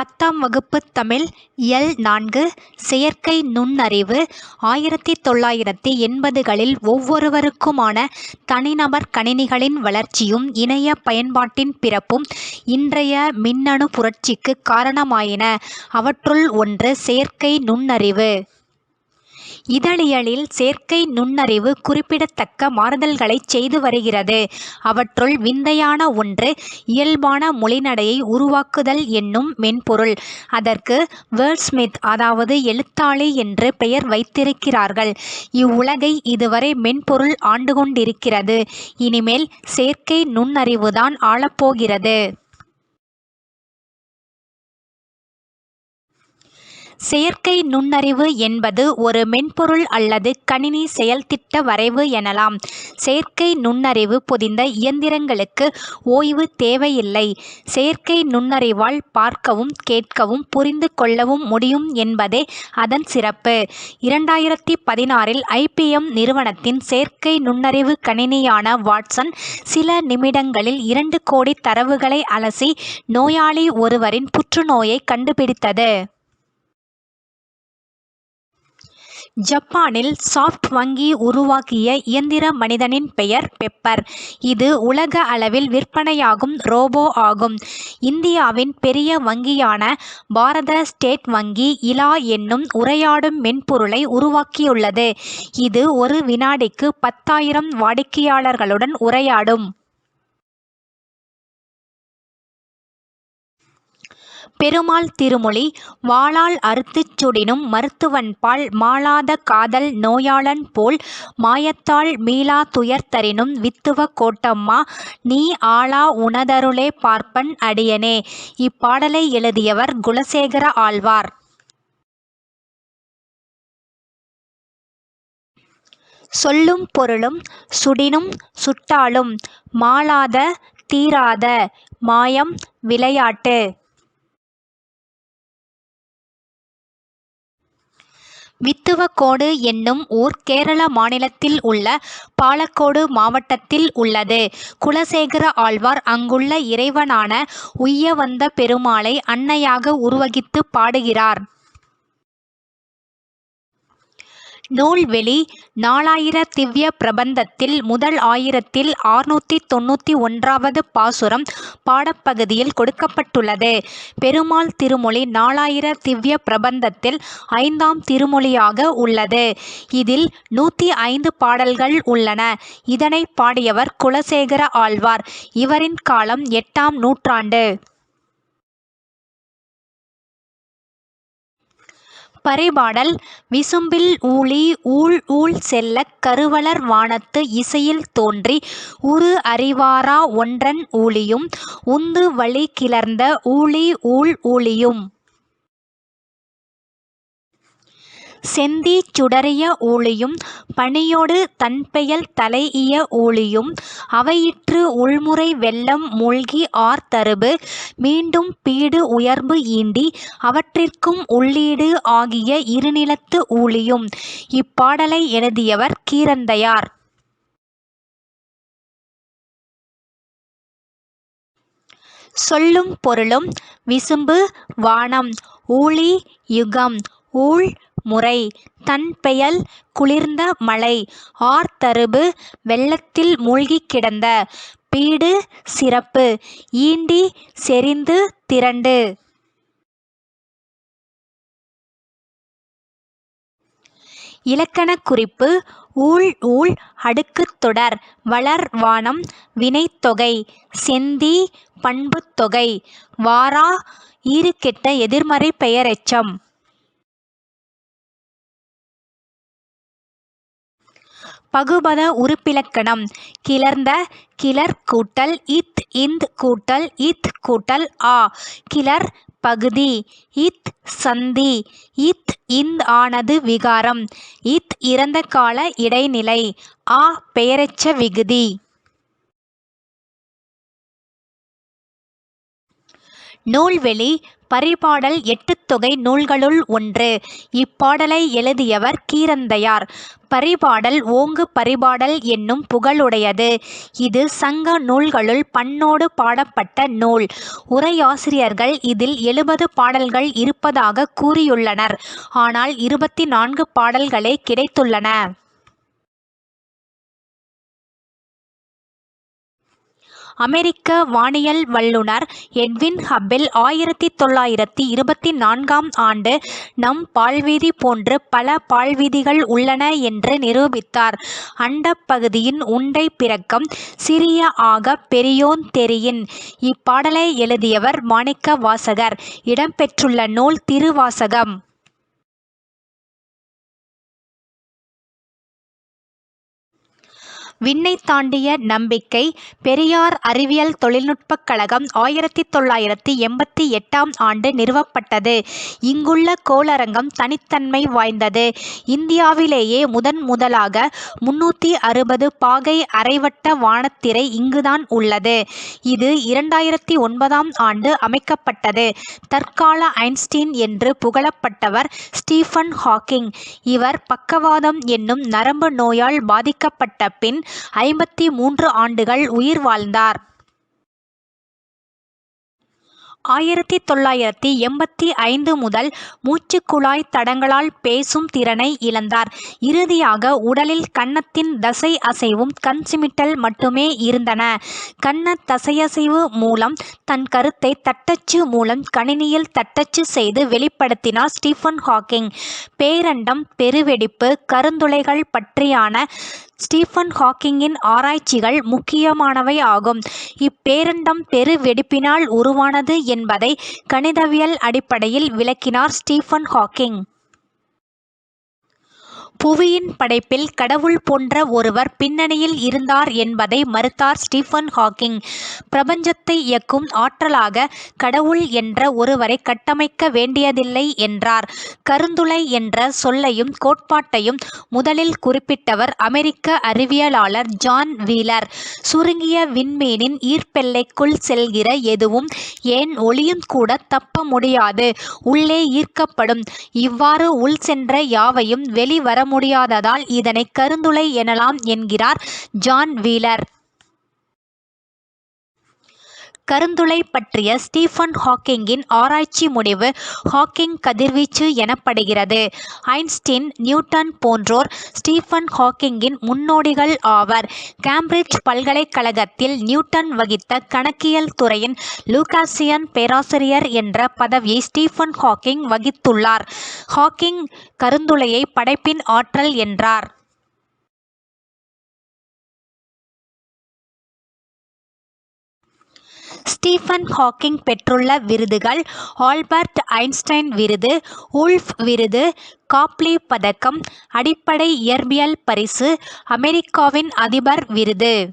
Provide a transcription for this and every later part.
பத்தாம் வகுப்பு தமிழ் எல் நான்கு செயற்கை நுண்ணறிவு ஆயிரத்தி தொள்ளாயிரத்தி எண்பதுகளில் ஒவ்வொருவருக்குமான தனிநபர் கணினிகளின் வளர்ச்சியும் இணைய பயன்பாட்டின் பிறப்பும் இன்றைய மின்னணு புரட்சிக்கு காரணமாயின. அவற்றுள் ஒன்று செயற்கை நுண்ணறிவு. இதழியலில் செயற்கை நுண்ணறிவு குறிப்பிடத்தக்க மாறுதல்களைச் செய்து வருகிறது. அவற்றுள் விந்தையான ஒன்று இயல்பான மொழிநடையை உருவாக்குதல் என்னும் மென்பொருள். அதற்கு வேர்ட்ஸ்மித் அதாவது எழுத்தாளி என்று பெயர் வைத்திருக்கிறார்கள். இவ்வுலகை இதுவரை மென்பொருள் ஆண்டு கொண்டிருக்கிறது இனிமேல் செயற்கை நுண்ணறிவுதான் ஆளப்போகிறது. செயற்கை நுண்ணறிவு என்பது ஒரு மென்பொருள் அல்லது கணினி செயல்திட்ட வரைவு எனலாம். செயற்கை நுண்ணறிவு பொதிந்த இயந்திரங்களுக்கு ஓய்வு தேவையில்லை. செயற்கை நுண்ணறிவால் பார்க்கவும் கேட்கவும் புரிந்து கொள்ளவும் முடியும் என்பதே அதன் சிறப்பு. இரண்டாயிரத்தி பதினாறில் ஐபிஎம் நிறுவனத்தின் செயற்கை நுண்ணறிவு கணினியான வாட்சன் சில நிமிடங்களில் இரண்டு கோடி தரவுகளை அலசி நோயாளி ஒருவரின் புற்றுநோயை கண்டுபிடித்தது. ஜப்பானில் சாஃப்ட் வங்கி உருவாக்கிய இயந்திர மனிதனின் பெயர் பெப்பர். இது உலக அளவில் விற்பனையாகும் ரோபோ ஆகும். இந்தியாவின் பெரிய வங்கியான பாரத ஸ்டேட் வங்கி இலா என்னும் உரையாடும் மென்பொருளை உருவாக்கியுள்ளது. இது ஒரு வினாடிக்கு பத்தாயிரம் வாடிக்கையாளர்களுடன் உரையாடும். பெருமாள் திருமொழி வாளால் அறுத்துச் சுடினும் மருத்துவன்பால் மாளாத காதல் நோயாளன் போல் மாயத்தால் மீளா துயர்தரினும் வித்துவ கோட்டம்மா நீ ஆளா உனதருளே பார்ப்பன் அடியனே. இப்பாடலை எழுதியவர் குலசேகர ஆழ்வார். சொல்லும் பொருளும் சுடினும் சுட்டாலும் மாளாத தீராத மாயம் விளையாட்டு. வித்துவக்கோடு என்னும் ஊர் கேரள மாநிலத்தில் உள்ள பாலக்கோடு மாவட்டத்தில் உள்ளது. குலசேகர ஆழ்வார் அங்குள்ள இறைவனான உய்யவந்த பெருமாளை அன்னையாக உருவகித்து பாடுகிறார். நூல்வெளி நாலாயிர திவ்ய பிரபந்தத்தில் முதல் ஆயிரத்தில் ஆறுநூற்றி தொண்ணூற்றி ஒன்றாவது பாசுரம் பாடப்பகுதியில் கொடுக்கப்பட்டுள்ளது. பெருமாள் திருமொழி நாலாயிர திவ்ய பிரபந்தத்தில் ஐந்தாம் திருமொழியாக உள்ளது. இதில் நூற்றி ஐந்து பாடல்கள் உள்ளன. இதனை பாடியவர் குலசேகர ஆழ்வார். இவரின் காலம் எட்டாம் நூற்றாண்டு. பறைபாடல் விசும்பில் ஊழி ஊழ் ஊழ் செல்லக் கருவளர் வானத்து இசையில் தோன்றி உரு அறிவாரா ஒன்றன் ஊழியும் உந்து வழி கிளர்ந்த ஊழி ஊழ் ஊழியும். செந்தீ சுடரிய ஊழியும் பனியொடு தன்பெயல் தலைஇய ஊழியும் அவையிற்று உள்முறை வெள்ளம் மூழ்கி ஆர்தருபு மீண்டும் பீடு உயர்பு ஈண்டி அவற்றிற்கும் உள்ளீடு ஆகிய இருநிலத்து ஊழியும். இப்பாடலை எழுதியவர் கீரந்தையார். சொல்லும் பொருளும் விசும்பு வானம் ஊழி யுகம் ஊழ் முறை. தன்பெயல் குளிர்ந்த மலை ஆர்த்தருபு வெள்ளத்தில் மூழ்கிக் கிடந்த. பீடு சிறப்பு. ஈண்டி செறிந்து திரண்டு. இலக்கணக் குறிப்பு. ஊழ் ஊழ் அடுக்குத் தொடர். வளர் வானம் வினைத்தொகை செந்தி பண்புத்தொகை வாரா ஈறுகெட்ட எதிர்மறை பெயரெச்சம் பகுபத உறுப்பிலக்கணம். கிளர்ந்த கிளர் கூட்டல் இத் இந்த் கூட்டல் இத் கூட்டல் ஆ. கிளர் பகுதி இத் சந்தி இத் இந்த் ஆனது விகாரம். இத் இறந்த கால இடைநிலை ஆ பெயரெச்ச விகுதி. நூல்வெளி பரிபாடல் எட்டுத்தொகை நூல்களுள் ஒன்று. இப்பாடலை எழுதியவர் கீரந்தையார். பரிபாடல் ஓங்கு பரிபாடல் என்னும் புகழுடையது. இது சங்க நூல்களுள் பண்ணோடு பாடப்பட்ட நூல். உரையாசிரியர்கள் இதில் எழுபது பாடல்கள் இருப்பதாகக் கூறியுள்ளனர். ஆனால் இருபத்தி நான்கு பாடல்களே கிடைத்துள்ளன. அமெரிக்க வானியல் வல்லுநர் எட்வின் ஹப்பிள் ஆயிரத்தி தொள்ளாயிரத்தி இருபத்தி நான்காம் ஆண்டு நம் பால்வீதி போன்று பல பால்வீதிகள் உள்ளன என்று நிரூபித்தார். அண்டப்பகுதியின் உண்டை பிறக்கம் சிறிய ஆக பெரியோன் தெரியின். இப்பாடலை எழுதியவர் மாணிக்க வாசகர் இடம்பெற்றுள்ள நூல் திருவாசகம். விண்ணை தாண்டிய நம்பிக்கை பெரியார் அறிவியல் தொழில்நுட்பக் கழகம் ஆயிரத்தி தொள்ளாயிரத்தி எண்பத்தி எட்டாம் ஆண்டு நிறுவப்பட்டது. இங்குள்ள கோளரங்கம் தனித்தன்மை வாய்ந்தது. இந்தியாவிலேயே முதன் முதலாக முன்னூற்றி அறுபது பாகை அரைவட்ட வானத்திரை இங்குதான் உள்ளது. இது இரண்டாயிரத்தி ஒன்பதாம் ஆண்டு அமைக்கப்பட்டது. தற்கால ஐன்ஸ்டீன் என்று புகழப்பட்டவர் ஸ்டீஃபன் ஹாக்கிங். இவர் பக்கவாதம் என்னும் நரம்பு நோயால் பாதிக்கப்பட்ட பின் ஐம்பத்தி மூன்று ஆண்டுகள் உயிர் வாழ்ந்தார். ஆயிரத்தி தொள்ளாயிரத்தி எண்பத்தி ஐந்து முதல் மூச்சுக்குழாய் தடங்களால் பேசும் திறனை இழந்தார். இறுதியாக உடலில் கன்னத்தின் தசை அசைவும் கண் சிமிட்டல் மட்டுமே இருந்தன. கன்னத் தசையசைவு மூலம் தன் கருத்தை தட்டச்சு மூலம் கணினியில் தட்டச்சு செய்து வெளிப்படுத்தினார் ஸ்டீபன் ஹாக்கிங். பேரண்டம் பெருவெடிப்பு கருந்துளைகள் பற்றியான ஸ்டீஃபன் ஹாக்கிங்கின் ஆராய்ச்சிகள் முக்கியமானவை ஆகும். இப்பேரண்டம் பெரு வெடிப்பினால் உருவானது என்பதை கணிதவியல் அடிப்படையில் விளக்கினார் ஸ்டீஃபன் ஹாக்கிங். புவியின் படைப்பில் கடவுள் போன்ற ஒருவர் பின்னணியில் இருந்தார் என்பதை மறுத்தார் ஸ்டீஃபன் ஹாக்கிங். பிரபஞ்சத்தை இயக்கும் ஆற்றலாக கடவுள் என்ற ஒருவரை கட்டமைக்க வேண்டியதில்லை என்றார். கருந்துளை என்ற சொல்லையும் கோட்பாட்டையும் முதலில் குறிப்பிட்டவர் அமெரிக்க அறிவியலாளர் ஜான் வீலர். சுருங்கிய விண்மீனின் ஈர்ப்பெல்லைக்குள் செல்கிற எதுவும் ஏன் ஒளியும் கூட தப்ப முடியாது உள்ளே ஈர்க்கப்படும். இவ்வாறு உள் சென்ற யாவையும் வெளிவர முடியாததால் இதனை கருந்துளை எனலாம் என்கிறார் ஜான் வீலர். கருந்துளை பற்றிய ஸ்டீஃபன் ஹாக்கிங்கின் ஆராய்ச்சி முடிவு ஹாக்கிங் கதிர்வீச்சு எனப்படுகிறது. ஐன்ஸ்டீன் நியூட்டன் போன்றோர் ஸ்டீஃபன் ஹாக்கிங்கின் முன்னோடிகள் ஆவர். கேம்பிரிட்ஜ் பல்கலைக்கழகத்தில் நியூட்டன் வகித்த கணக்கியல் துறையின் லூகாசியன் பேராசிரியர் என்ற பதவியை ஸ்டீஃபன் ஹாக்கிங் வகித்துள்ளார். ஹாக்கிங் கருந்துளையை படைப்பின் ஆற்றல் என்றார். ஸ்டீஃபன் ஹாக்கிங் பெற்றுள்ள விருதுகள் ஆல்பர்ட் ஐன்ஸ்டைன் விருது உல்ஃப் விருது காப்லி பதக்கம் அடிப்படை இயற்பியல் பரிசு அமெரிக்காவின் அதிபர் விருது.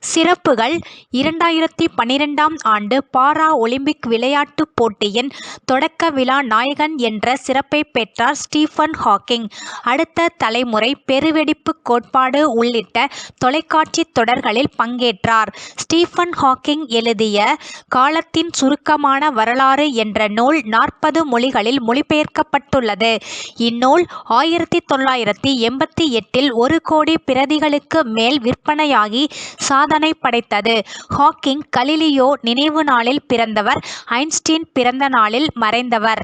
சிறப்புகள் இரண்டாயிரத்தி பன்னிரெண்டாம் ஆண்டு பாரா ஒலிம்பிக் விளையாட்டுப் போட்டியின் தொடக்க விழா நாயகன் என்ற சிறப்பைப் பெற்றார் ஸ்டீஃபன் ஹாக்கிங். அடுத்த தலைமுறை பெருவெடிப்புக் கோட்பாடு உள்ளிட்ட தொலைக்காட்சித் தொடர்களில் பங்கேற்றார். ஸ்டீஃபன் ஹாக்கிங் எழுதிய காலத்தின் சுருக்கமான வரலாறு என்ற நூல் நாற்பது மொழிகளில் மொழிபெயர்க்கப்பட்டுள்ளது. இந்நூல் ஆயிரத்தி தொள்ளாயிரத்தி எண்பத்தி எட்டில் ஒரு கோடி பிரதிகளுக்கு மேல் விற்பனையாகி சா சாதனை படைத்தது. ஹாக்கிங் கலீலியோ நினைவு நாளில் பிறந்தவர் ஐன்ஸ்டீன் பிறந்த நாளில் மறைந்தவர்.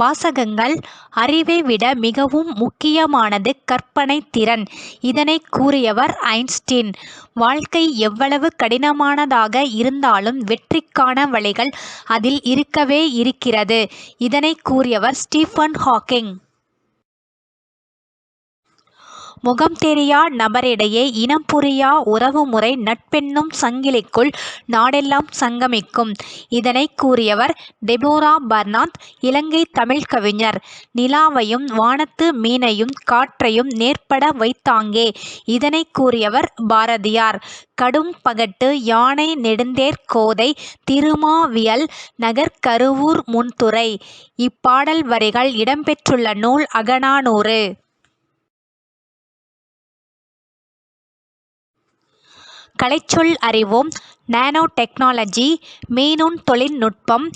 வாசகங்கள் அறிவை விட மிகவும் முக்கியமானது கற்பனை திறன். இதனை கூறியவர் ஐன்ஸ்டீன். வாழ்க்கை எவ்வளவு கடினமானதாக இருந்தாலும் வெற்றிக்கான வழிகள் அதில் இருக்கவே இருக்கிறது. இதனை கூறியவர் ஸ்டீபன் ஹாக்கிங். முகம் தெரியா நபரிடையே இனம் புரியா உறவுமுறை நட்பென்னும் சங்கிலிக்குள் நாடெல்லாம் சங்கமிக்கும். இதனைக் கூறியவர் டெபோரா பர்னாத். இலங்கை தமிழ்க் கவிஞர். நிலாவையும் வானத்து மீனையும் காற்றையும் நேர்பட வைத்தாங்கே. இதனைக் கூறியவர் பாரதியார். கடும் பகட்டு யானை நெடுந்தேர் கோதை திருமாவியல் நகர் கருவூர் முன்துறை. இப்பாடல் வரிகள் இடம்பெற்றுள்ள நூல் அகநானூறு. கலைச்சொல் அறிவோம். நானோ டெக்னாலஜி மீநுண் தொழில்நுட்பம்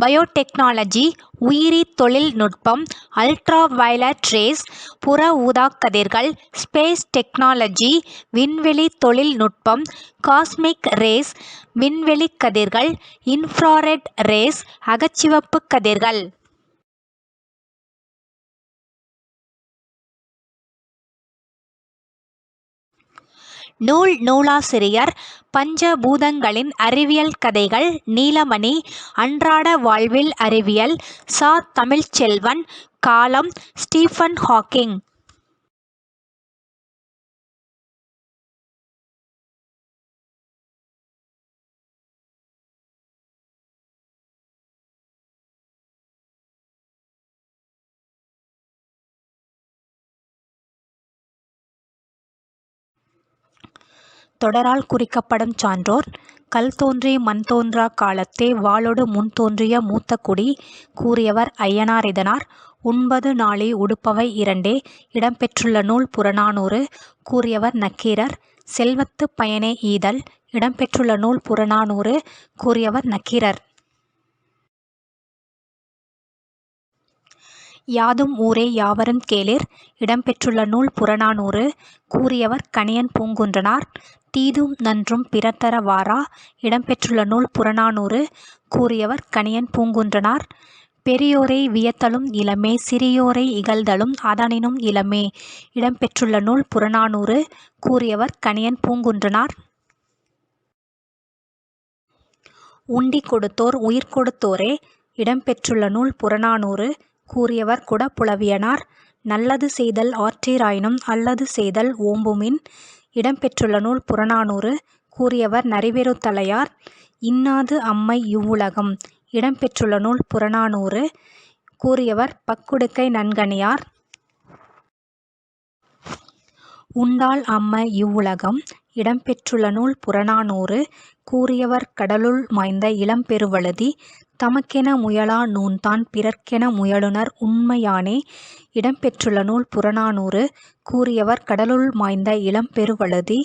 பயோடெக்னாலஜி உயிரி தொழில்நுட்பம் அல்ட்ரா வயலட் ரேஸ் புற ஊதாக் கதிர்கள் ஸ்பேஸ் டெக்னாலஜி விண்வெளி தொழில்நுட்பம் காஸ்மிக் ரேஸ் விண்வெளிக் கதிர்கள் இன்ஃப்ராரெட் ரேஸ் அகச்சிவப்பு கதிர்கள். நூல் நூலாசிரியர் பஞ்சபூதங்களின் அறிவியல் கதைகள் நீலமணி அன்றாட வாழ்வில் அறிவியல் ச. தமிழ்ச்செல்வன் காலம் ஸ்டீஃபன் ஹாக்கிங். தொடரால் குறிக்கப்படும் சான்றோர் கல் தோன்றி மண் தோன்றா காலத்தே வாளொடு முன் தோன்றிய மூத்த குடி கூறியவர் ஐயனார் இதனார். உண்பது நாளி உடுப்பவை இரண்டே இடம்பெற்றுள்ள நூல் புறநானூறு கூறியவர் நக்கீரர். செல்வத்து பயனே ஈதல் இடம்பெற்றுள்ள நூல் புறநானூறு கூறியவர் நக்கீரர். யாதும் ஊரே யாவரும் கேளிர். இடம்பெற்றுள்ள நூல் புறநானூறு. கூறியவர் கணியன் பூங்குன்றனார். தீதும் நன்றும் பிறத்தர வாரா. இடம்பெற்றுள்ள நூல் புறநானூறு. கூறியவர் கணியன் பூங்குன்றனார். பெரியோரை வியத்தலும் இளமே சிறியோரை இகழ்தலும் அதனினும் இளமே. இடம்பெற்றுள்ள நூல் புறநானூறு. கூறியவர் கணியன் பூங்குன்றனார். உண்டி கொடுத்தோர் உயிர் கொடுத்தோரே இடம்பெற்றுள்ள நூல் புறநானூறு. கூறியவர் குடபுலவியனார் நல்லது செய்தல் ஆற்றீராயினும் அல்லது செய்தல் ஓம்புமின். இடம்பெற்றுள்ள நூல் புறநானூறு. கூறியவர் நரிவெறுத்தலையார் இன்னாது அம்மை இவ்வுலகம். இடம்பெற்றுள்ள நூல் புறநானூறு. கூறியவர் பக்குடுக்கை நன்கணியார். உண்டாள் அம்மை இவ்வுலகம். இடம்பெற்றுள்ள நூல் புறநானூறு. கூறியவர் கடலுள் மாய்ந்த இளம்பெருவழுதி. தமக்கென முயலா நூன்தான் பிறர்க்கென முயலுனர் உண்மையானே. இடம்பெற்றுள்ள நூல் புறநானூறு. கூறியவர் கடலுள் மாய்ந்த இளம்பெருவழுதி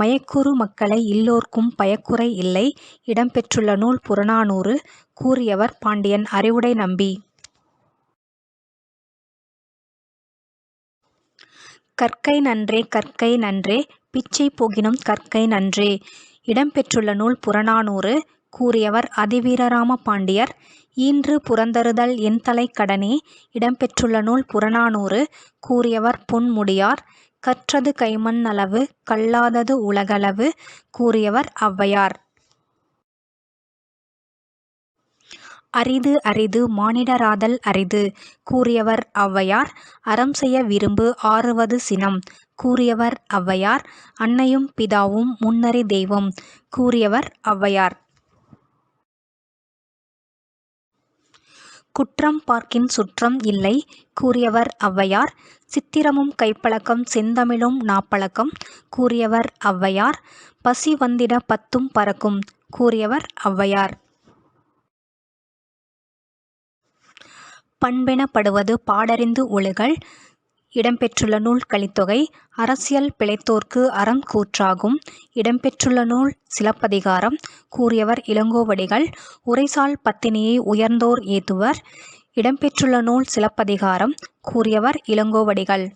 மயக்குறு மக்களை இல்லோர்க்கும் பயக்குறை இல்லை. இடம்பெற்றுள்ள நூல் புறநானூறு. கூறியவர் பாண்டியன் அறிவுடை நம்பி. கற்கை நன்றே கற்கை நன்றே. பிச்சை போகினும் கற்கை நன்றே. இடம்பெற்றுள்ள நூல் புறநானூறு. கூறியவர் அதிவீரராம பாண்டியர் ஈன்று புறந்தருதல் என்தலை கடனே இடம்பெற்றுள்ள நூல் புறநானூறு கூறியவர் பொன்முடியார் கற்றது கைமண் அளவு கல்லாதது உலகளவு கூறியவர் ஔவையார் அரிது அரிது மானிடராதல் அரிது கூறியவர் ஔவையார் அறம் செய்ய விரும்பு ஆறுவது சினம் கூறியவர் ஔவையார் அன்னையும் பிதாவும் முன்னறி தெய்வம் கூறியவர் ஔவையார் குற்றம் பார்க்கின் சுற்றம் இல்லை கூறியவர் ஔவையார். சித்திரமும் கைப்பழக்கம் செந்தமிழும் நாப்பழக்கம் கூறியவர் ஔவையார். பசி வந்திட பத்தும் பறக்கும் கூறியவர் ஔவையார். பண்பெனப்படுவது பாடறிந்து ஒழுகல் இடம்பெற்றுள்ள நூல் கலித்தொகை அரசியல் பிழைத்தோர்க்கு அறம் கூற்றாகும். இடம்பெற்றுள்ள நூல் சிலப்பதிகாரம் கூறியவர் இளங்கோவடிகள். உரைசால் பத்தினியை உயர்ந்தோர் ஏத்துவர். இடம்பெற்றுள்ள நூல் சிலப்பதிகாரம் கூறியவர் இளங்கோவடிகள்.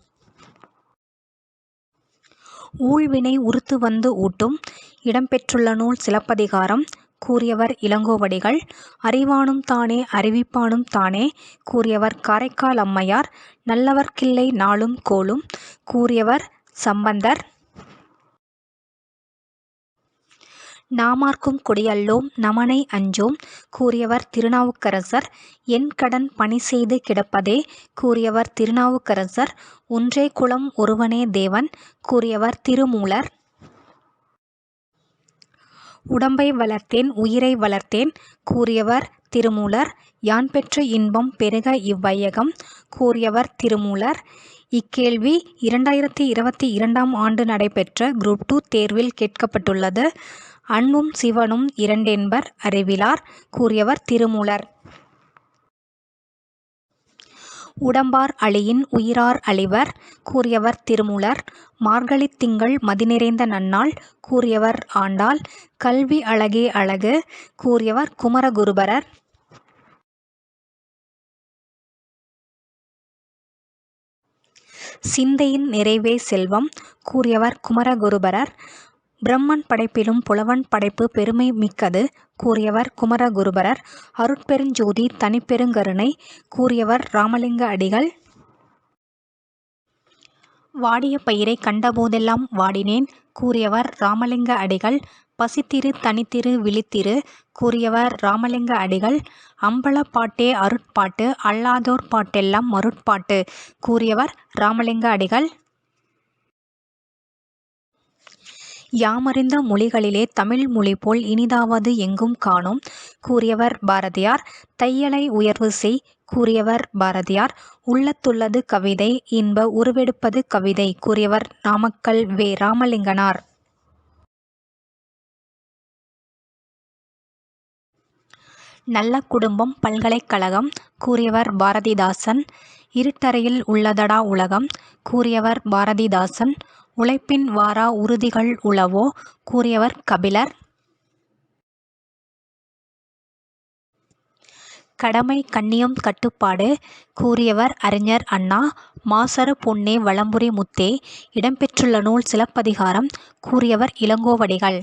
ஊழ்வினை உறுத்து வந்து ஊட்டும். இடம்பெற்றுள்ள நூல் சிலப்பதிகாரம் கூறியவர் இளங்கோவடிகள் அறிவானும் தானே அறிவிப்பானும் தானே கூறியவர் காரைக்கால் அம்மையார் நல்லவர்க்கில்லை நாளும் கோலும் கூறியவர் சம்பந்தர். நாமார்க்கும் கொடியல்லோம் நமனை அஞ்சோம் கூறியவர் திருநாவுக்கரசர் என் கடன் பணி செய்து கிடப்பதே கூறியவர் திருநாவுக்கரசர் ஒன்றே குலம் ஒருவனே தேவன் கூறியவர் திருமூலர். உடம்பை வளர்த்தேன் உயிரை வளர்த்தேன் கூறியவர் திருமூலர். யான் பெற்ற இன்பம் பெருக இவ்வையகம் கூறியவர் திருமூலர். இக்கேள்வி இரண்டாயிரத்தி இருபத்தி இரண்டாம் ஆண்டு நடைபெற்ற குரூப் டூ தேர்வில் கேட்கப்பட்டுள்ளது. அன்பும் சிவனும் இரண்டென்பர் அறிவிலார் கூறியவர் திருமூலர். உடம்பார் அழியின் உயிரார் அழிவர் கூறியவர் திருமூலர். மார்கழித் திங்கள் மதிநிறைந்த நன்னாள் கூறியவர் ஆண்டாள். கல்வி அழகே அழகு கூறியவர் குமரகுருபரர். சிந்தையின் நிறைவே செல்வம் கூறியவர் குமரகுருபரர். பிரம்மன் படைப்பிலும் புலவன் படைப்பு பெருமை மிக்கது கூறியவர் குமரகுருபரர். அருட்பெருஞ்சோதி தனிப்பெருங்கருணை கூறியவர் ராமலிங்க அடிகள். வாடிய பயிரை கண்டபோதெல்லாம் வாடினேன் கூறியவர் ராமலிங்க அடிகள். பசித்திரு தனித்திரு விழித்திரு கூறியவர் ராமலிங்க அடிகள். அம்பலப்பாட்டே அருட்பாட்டு அல்லாதோர் பாட்டெல்லாம் மருட்பாட்டு கூறியவர் ராமலிங்க அடிகள். யாமறிந்த மொழிகளிலே தமிழ் மொழி போல் இனிதாவது எங்கும் காணோம். கூறியவர் பாரதியார். தையலை உயர்வு செய். கூறியவர் பாரதியார். உள்ளத்துள்ளது கவிதை. இன்ப உருவெடுப்பது கவிதை. கூறியவர் நாமக்கல் வே. ராமலிங்கனார். நல்ல குடும்பம் பல்கலைக்கழகம். கூறியவர் பாரதிதாசன். இருட்டறையில் உள்ளதடா உலகம். கூறியவர் பாரதிதாசன். உழைப்பின் வாரா உறுதிகள் உளவோ? கூறியவர் கபிலர். கடமை கண்ணியம் கட்டுப்பாடு கூறியவர் அறிஞர் அண்ணா. மாசறு பொன்னே வலம்புரி முத்தே இடம்பெற்றுள்ள நூல் சிலப்பதிகாரம் கூறியவர் இளங்கோவடிகள்.